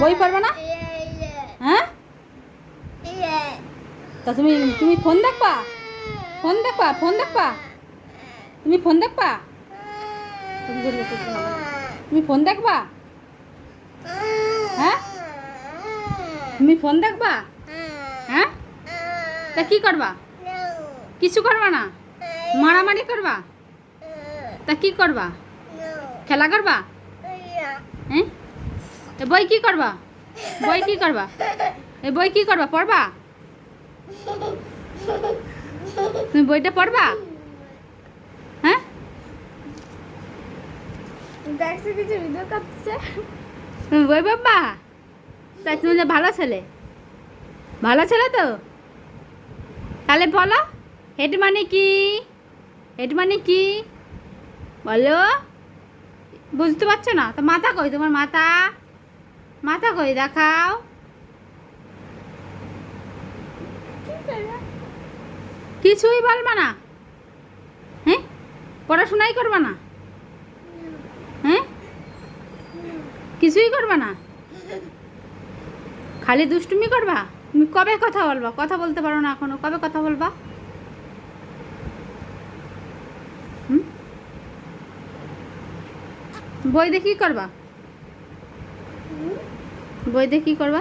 বই পড়বে না? হ্যাঁ? তা তুমি তুমি ফোন দেখবা? ফোন দেখবা? ফোন দেখবা? তুমি ফোন দেখবা? তুমি ফোন দেখবা? হ্যাঁ? তুমি ফোন দেখবা? হ্যাঁ? তা কি করবা? কিছু করবা না? মারামারি করবা? তা কি করবা? খেলা করবা? এ বই কি করবা? বই কি করবা? এ বই কি করবা? পড়বা? তুমি বইটা পড়বা? হ্যাঁ? দেখছে কিছু ভিডিও করছে। তুমি বই পড়বা? তাই তুমি যে ভালো ছেলে। ভালো ছেলে তো? তাহলে বলো হেড মানে কি? হেড মানে কি? বলো। বুঝতে পারছ না? তো মাথা কই? তোমার মাথা? মাথা কই দেখাও। কিছুই বলবা না। হ্যাঁ পড়াশোনাই করবা না? হ্যাঁ কিছুই করবা না? খালি দুষ্টুমি করবা? তুমি কবে কথা বলবা? কথা বলতে পারো না এখনও। কবে কথা বলবা? বই দেখি করবা? বই দিয়ে কি করবা?